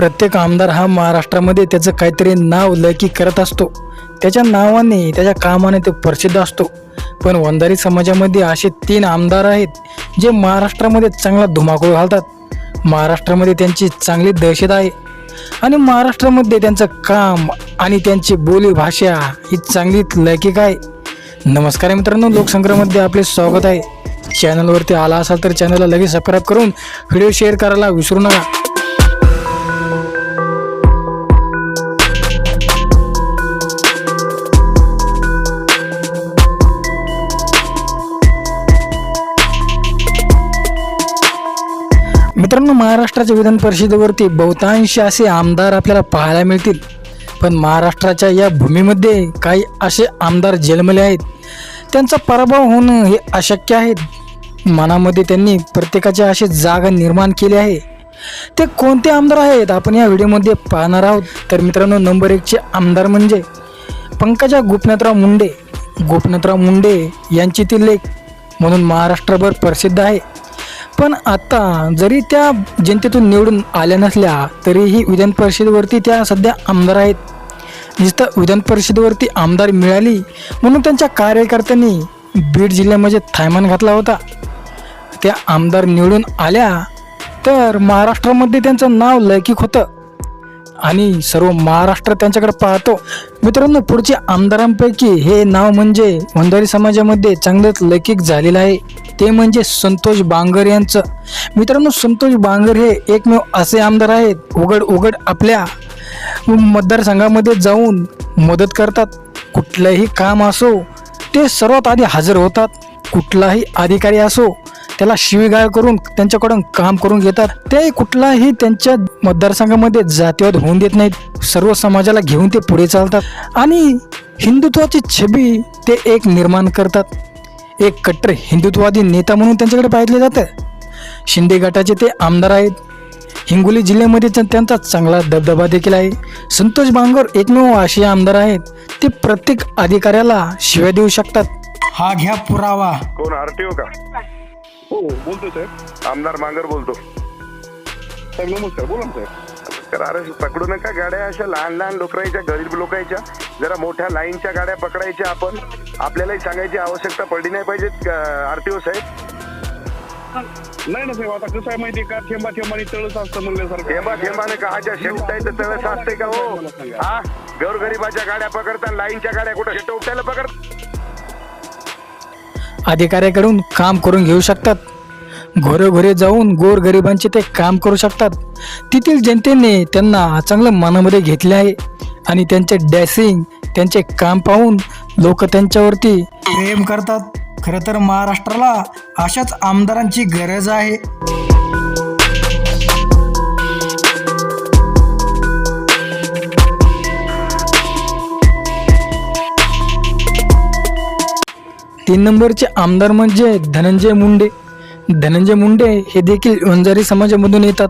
प्रत्येक आमदार हा महाराष्ट्रामध्ये त्याचं काहीतरी नाव लकी करत असतो. त्याच्या नावाने त्याच्या कामाने तो प्रसिद्ध असतो. पण वंधारी समाजामध्ये असे तीन आमदार आहेत जे महाराष्ट्रामध्ये चांगला धुमाकूळ घालतात. महाराष्ट्रामध्ये त्यांची चांगली दहशत आहे. आणि महाराष्ट्रामध्ये त्यांचं काम आणि त्यांची बोलीभाषा ही चांगली लैकिक आहे. नमस्कार मित्रांनो लोकसंग्रहामध्ये आपले स्वागत आहे. चॅनलवरती आला असाल तर चॅनलला लगेच सबस्क्राईब करून व्हिडिओ शेअर करायला विसरू नका. मित्रांनो महाराष्ट्राच्या विधान परिषदेवरती बहुतांश असे आमदार आपल्याला पाहायला मिळतील. पण महाराष्ट्राच्या या भूमीमध्ये काही असे आमदार जन्मले आहेत. त्यांचा पराभव होणं हे अशक्य आहे. मनामध्ये त्यांनी प्रत्येकाचे असे जागा निर्माण केले आहे. ते कोणते आमदार आहेत आपण या व्हिडिओमध्ये पाहणार आहोत. तर मित्रांनो नंबर एकचे आमदार म्हणजे पंकजा गोपनाथराव मुंडे. गोपनाथराव मुंडे यांची ती लेख म्हणून महाराष्ट्रभर प्रसिद्ध आहे. पण आता जरी त्या जनतेतून निवडून आल्या नसल्या तरीही विधान परिषदेवरती त्या सध्या आमदार आहेत. जिथं विधान परिषदेवरती आमदार मिळाली म्हणून त्यांच्या कार्यकर्त्यांनी बीड जिल्ह्यामध्ये थायमान घातला होता. त्या आमदार निवडून आल्या तर महाराष्ट्रामध्ये त्यांचं नाव लौकिक होतं. आणि सर्व महाराष्ट्र त्यांच्याकडे पाहतो. मित्रांनो पुढच्या आमदारांपैकी हे नाव म्हणजे वंधारी समाजामध्ये चांगलंच लौकिक झालेलं आहे. ते म्हणजे संतोष बांगर यांचं. मित्रांनो संतोष बांगर हे एकमेव असे आमदार आहेत. उघड उघड आपल्या मतदारसंघामध्ये जाऊन मदत करतात. कुठलंही काम असो ते सर्वात आधी हजर होतात. कुठलाही अधिकारी असो त्याला शिवीगाळ करून त्यांच्याकडून काम करून घेतात. ते कुठलाही त्यांच्या मतदारसंघामध्ये जातीवाद होऊन देत नाहीत. सर्व समाजाला घेऊन ते पुढे चालतात. आणि हिंदुत्वाची छबी ते एक निर्माण करतात. एक कट्टर हिंदुत्ववादी नेता म्हणून त्यांच्याकडे पाहिलं जातं. शिंदे गटाचे ते आमदार आहेत. हिंगोली जिल्ह्यामध्ये त्यांचा चांगला दबदबा देखील आहे. संतोष बांगर एकमेव असे आमदार आहेत. ते प्रत्येक अधिकाऱ्याला शिव्या देऊ शकतात. हा घ्या पुरावा. कोण आरटीओ का? हो बोलतोय साहेब. आमदार मांगर बोलतो. साहेब नमस्कार बोला ना साहेब. तर अरे पकडू नका गाड्या अशा लहान लहान लोकांच्या गरीब लोकांच्या जरा मोठ्या लाईनच्या गाड्या पकडायच्या आपण. आपल्यालाही सांगायची आवश्यकता पडली नाही पाहिजे आरटीओ साहेब. नाही ना साहेब आता कसं आहे माहिती का? थेंबा थेंबाने तळच असतं म्हणल्यासारखं. थेंबा थेंबाने काहाच्या शेवट आहे तर तळस असते का हो? हा? गौरगरिबाच्या गाड्या पकडतात लाईनच्या गाड्या कुठं? शेट उठायला पकड. अधिकाऱ्याकडून काम करून घेऊ शकतात. घरोघरी जाऊन गोरगरिबांचे ते काम करू शकतात. तेथील जनतेने त्यांना चांगलं मनामध्ये घेतले आहे आणि त्यांचे डॅसिंग त्यांचे काम पाहून लोक त्यांच्यावरती प्रेम करतात. खरं तर महाराष्ट्राला अशाच आमदारांची गरज आहे. तीन नंबरचे आमदार म्हणजे धनंजय मुंडे. धनंजय मुंडे हे देखील वंजारी समाजामधून येतात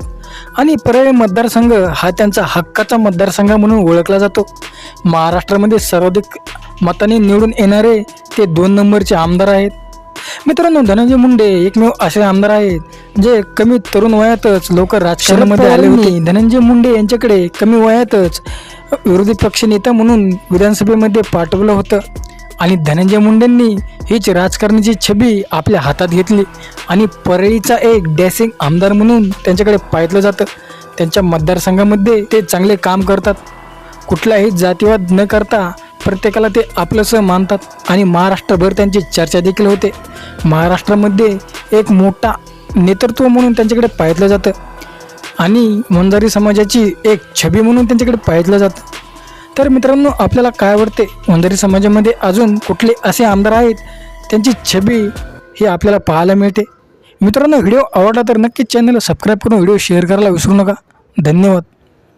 आणि परळी मतदारसंघ हा त्यांचा हक्काचा मतदारसंघ म्हणून ओळखला जातो. महाराष्ट्रामध्ये सर्वाधिक मताने निवडून येणारे ते दोन नंबरचे आमदार आहेत. मित्रांनो धनंजय मुंडे एकमेव असे आमदार आहेत जे कमी तरुण वयातच लोक राजकारणामध्ये आले होते. धनंजय मुंडे यांच्याकडे कमी वयातच विरोधी पक्ष नेता म्हणून विधानसभेमध्ये पाठवलं होतं. आणि धनंजय मुंडेंनी हीच राजकारणाची छबी आपल्या हातात घेतली. आणि परळीचा एक डॅसिंग आमदार म्हणून त्यांच्याकडे पाहिलं जातं. त्यांच्या मतदारसंघामध्ये ते चांगले काम करतात. कुठलाही जातीवाद न करता प्रत्येकाला ते आपलंसं मानतात. आणि महाराष्ट्रभर त्यांची चर्चा देखील होते. महाराष्ट्रामध्ये एक मोठा नेतृत्व म्हणून त्यांच्याकडे पाहिलं जातं. आणि वंजारी समाजाची एक छबी म्हणून त्यांच्याकडे पाहिलं जातं. तर मित्रांनो आपल्याला काय आवडते? वंजारी समाजामध्ये अजून कुठले असे आमदार आहेत? त्यांची छबी ही आपल्याला पाहायला मिळते. मित्रांनो व्हिडिओ आवडला तर नक्कीच चॅनलला सबस्क्राईब करून व्हिडिओ शेअर करायला विसरू नका. धन्यवाद.